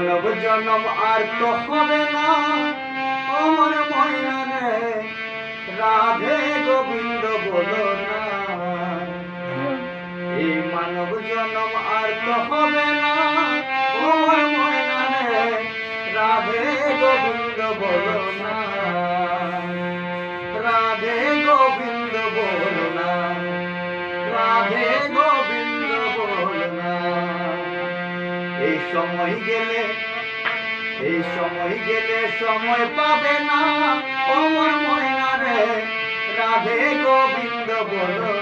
মানব জনম আর তো হবে না। আমার ময়নারে রাধে গোবিন্দ বলো না। এই মানব জনম আর তো হবে না। আমার ময়নারে রাধে গোবিন্দ বলো না। রাধে এই সময় গেলে, এই সময় গেলে সময় পাবে না। অমর ময়না রে, রাধে গোবিন্দ বলো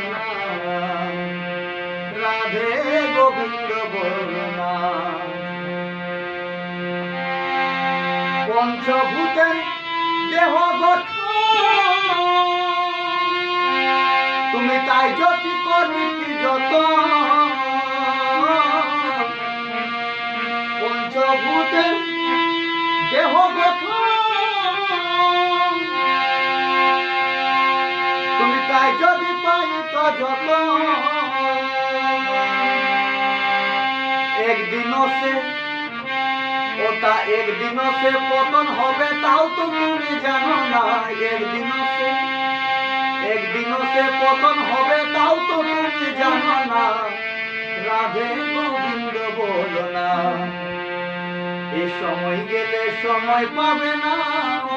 রাধে গোবিন্দ বলো পঞ্চভূতের দেহ তুমি তাই যদি করি যত তুমি তাই যদি পাই তো যত একদিনও সে ওটা একদিনও সে পতন হবে, তাও তো তুমি জানো না। একদিনও সে একদিনও সে পতন হবে, তাও তো তুমি জানো না। রাধে গোবিন্দ বলো না। এই সময় গেলে সময় পাবে না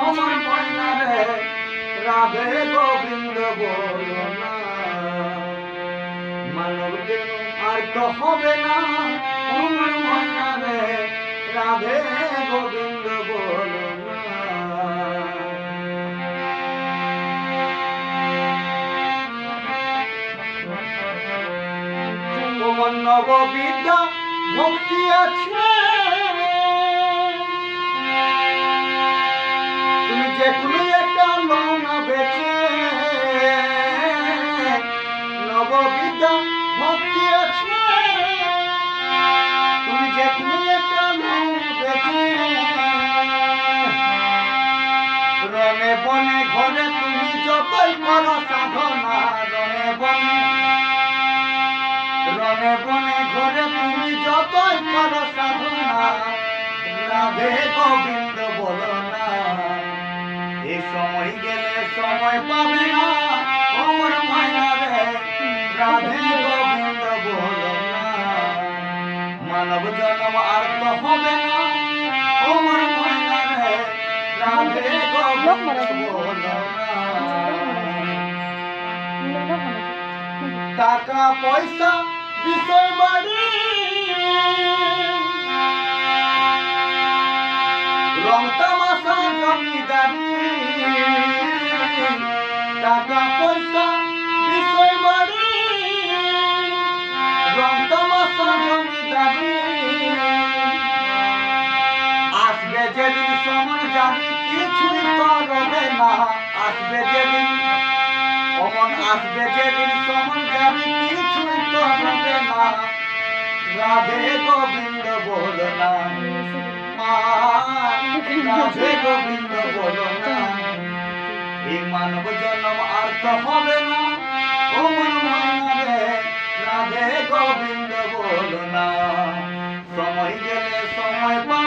আমার ময়না রে। রাধে গোবিন্দ বলো না। মানব আর তো হবে না আমার ময়না রে। রাধে গোবিন্দ বলো নববিদ্যা ভক্তি আছে। রনে বনে ঘরে তুমি যতই করো সাধনা রাধে গোবিন্দ বলো না। এ সময় গেলে সময় পাবে না, অমর মায়া রে, রাধে গোবিন্দ বলো না। মানব জন্ম আর তো হবে না, অমর মায়া রাধে গোবিন্দ বলো টাকা পয়সা জমিদারি টাকা পয়সা বিষয় বাড়ি রং তামাশা জমিদারি আসবে যেদিন সমান জানি, কিছুই তো রবে না। আসবে যেদিন, অমন আসবে যেদিন সমান জানি রাধে গোবিন্দ বলো না মা, রাধে গোবিন্দ বলো এই মানব জন্ম আর তো হবে না। ও মনে রাধে গোবিন্দ বলো না সময় গেলে সময় পা